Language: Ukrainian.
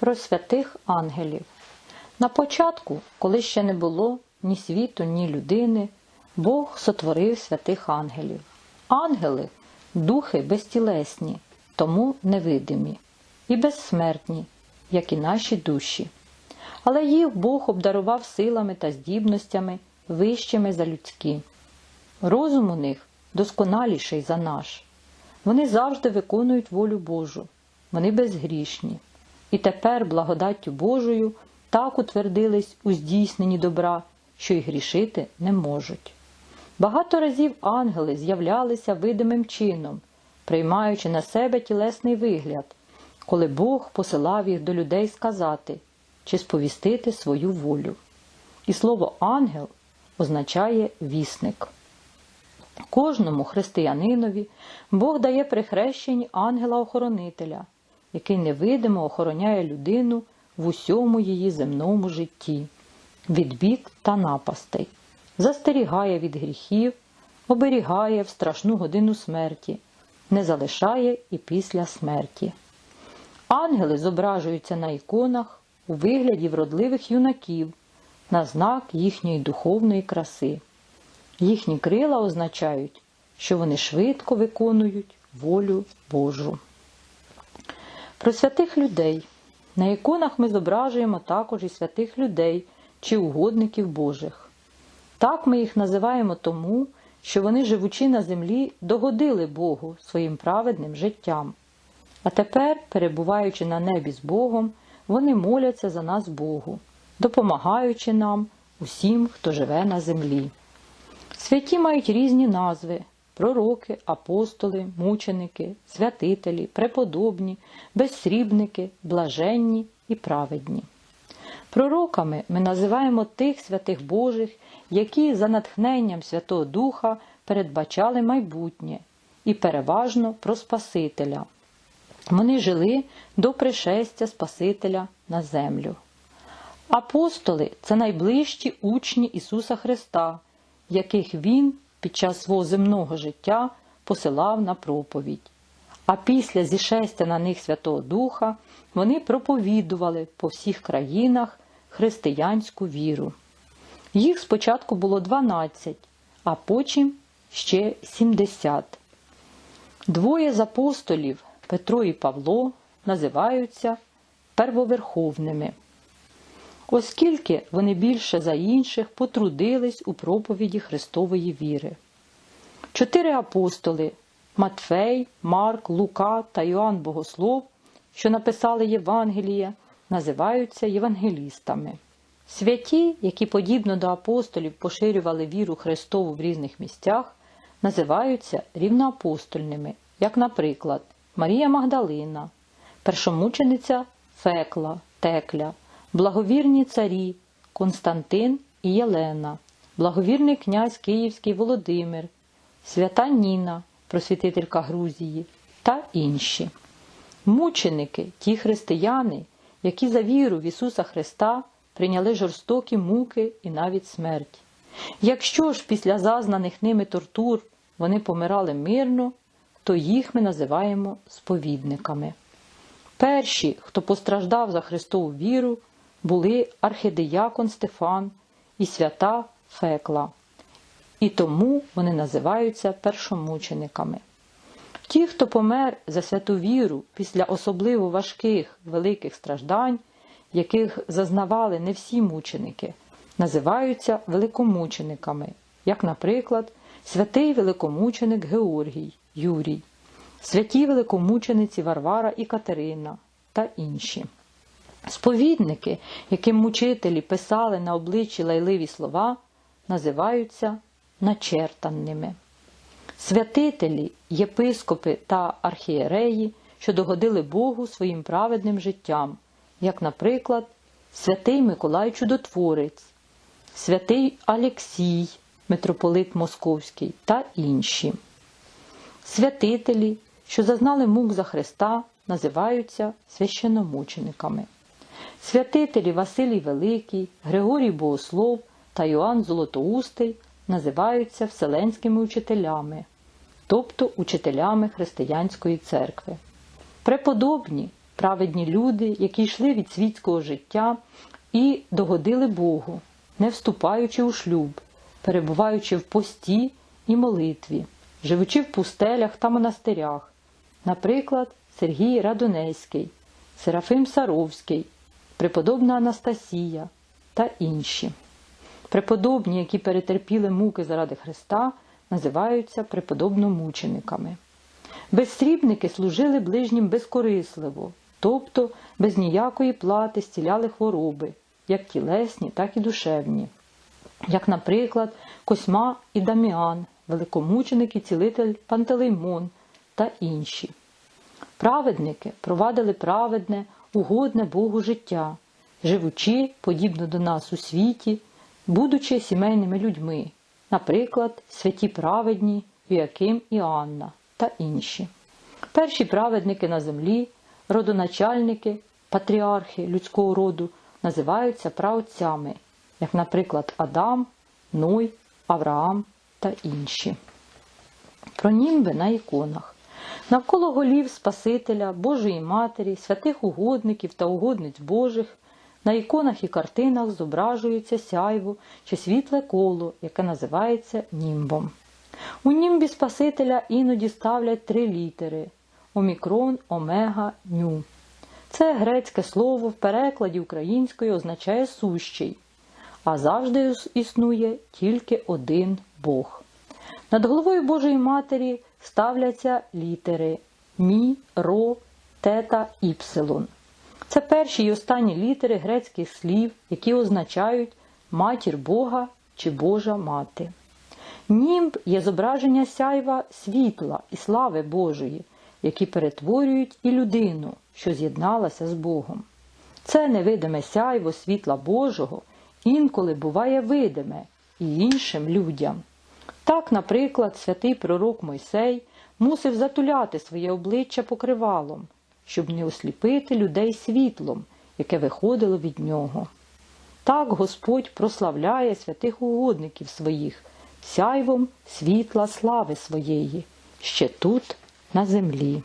Про святих ангелів. На початку, коли ще не було ні світу, ні людини, Бог сотворив святих ангелів. Ангели духи безтілесні, тому невидимі, і безсмертні, як і наші душі. Але їх Бог обдарував силами та здібностями вищими за людські. Розум у них досконаліший за наш. Вони завжди виконують волю Божу, вони безгрішні. І тепер благодаттю Божою так утвердились у здійсненні добра, що й грішити не можуть. Багато разів ангели з'являлися видимим чином, приймаючи на себе тілесний вигляд, коли Бог посилав їх до людей сказати чи сповістити свою волю. І слово ангел означає вісник. Кожному християнинові Бог дає при хрещенні ангела-охоронителя, який невидимо охороняє людину в усьому її земному житті, від бід та напастей, застерігає від гріхів, оберігає в страшну годину смерті, не залишає і після смерті. Ангели зображуються на іконах у вигляді вродливих юнаків на знак їхньої духовної краси. Їхні крила означають, що вони швидко виконують волю Божу. Про святих людей. На іконах ми зображуємо також і святих людей чи угодників Божих. Так ми їх називаємо тому, що вони, живучи на землі, догодили Богу своїм праведним життям. А тепер, перебуваючи на небі з Богом, вони моляться за нас Богу, допомагаючи нам усім, хто живе на землі. Святі мають різні назви пророки, апостоли, мученики, святителі, преподобні, безсрібники, блаженні і праведні. Пророками ми називаємо тих святих Божих, які за натхненням Святого Духа передбачали майбутнє і переважно про Спасителя. Вони жили до пришестя Спасителя на землю. Апостоли це найближчі учні Ісуса Христа, яких Він під час свого земного життя посилав на проповідь. А після зішестя на них Святого Духа вони проповідували по всіх країнах християнську віру. Їх спочатку було 12, а потім ще 70. Двоє з апостолів Петро і Павло називаються первоверховними, оскільки вони більше за інших потрудились у проповіді Христової віри. Чотири апостоли Матфей, Марк, Лука та Йоанн Богослов, що написали Євангеліє, називаються євангелістами. Святі, які подібно до апостолів поширювали віру Христову в різних місцях, називаються рівноапостольними, як, наприклад, Марія Магдалина, першомучениця Фекла, Текля, благовірні царі Константин і Єлена, благовірний князь Київський Володимир, свята Ніна, просвітителька Грузії та інші. Мученики ті християни, які за віру в Ісуса Христа прийняли жорстокі муки і навіть смерть. Якщо ж після зазнаних ними тортур вони помирали мирно, то їх ми називаємо сповідниками. Перші, хто постраждав за Христову віру, були архидеякон Стефан і свята Фекла, і тому вони називаються першомучениками. Ті, хто помер за святу віру після особливо важких великих страждань, яких зазнавали не всі мученики, називаються великомучениками, як, наприклад, святий великомученик Георгій, Юрій, святі великомучениці Варвара і Катерина та інші. Сповідники, яким мучителі писали на обличчі лайливі слова, називаються начертанними. Святителі, єпископи та архієреї, що догодили Богу своїм праведним життям, як, наприклад, святий Миколай Чудотворець, святий Алексій, митрополит Московський та інші. Святителі, що зазнали мук за Христа, називаються священномучениками. Святителі Василій Великий, Григорій Богослов та Йоанн Золотоустий називаються вселенськими учителями, тобто учителями християнської церкви. Преподобні, праведні люди, які йшли від світського життя і догодили Богу, не вступаючи у шлюб, перебуваючи в пості і молитві, живучи в пустелях та монастирях, наприклад, Сергій Радонецький, Серафим Саровський, преподобна Анастасія та інші. Преподобні, які перетерпіли муки заради Христа, називаються преподобномучениками. Безсрібники служили ближнім безкорисливо, тобто без ніякої плати зціляли хвороби, як тілесні, так і душевні, як, наприклад, Косьма і Даміан, великомученик і цілитель Пантелеймон та інші. Праведники провадили праведне, угодне Богу життя, живучи, подібно до нас у світі, будучи сімейними людьми, наприклад, святі праведні, Іаким і Анна та інші. Перші праведники на землі, родоначальники, патріархи людського роду називаються праотцями, як, наприклад, Адам, Ной, Авраам та інші. Про німби на іконах. Навколо голів Спасителя, Божої Матері, святих угодників та угодниць Божих на іконах і картинах зображується сяйво чи світле коло, яке називається німбом. У німбі Спасителя іноді ставлять три літери омікрон, омега, ню. Це грецьке слово в перекладі української означає сущий, а завжди існує тільки один Бог. Над головою Божої Матері ставляться літери Мі, Ро, Тета, Іпсилон. Це перші й останні літери грецьких слів, які означають матір Бога чи Божа мати. Німб є зображення сяйва світла і слави Божої, які перетворюють і людину, що з'єдналася з Богом. Це невидиме сяйво світла Божого інколи буває видиме і іншим людям. Так, наприклад, святий пророк Мойсей мусив затуляти своє обличчя покривалом, щоб не осліпити людей світлом, яке виходило від нього. Так Господь прославляє святих угодників своїх сяйвом світла слави своєї, ще тут, на землі.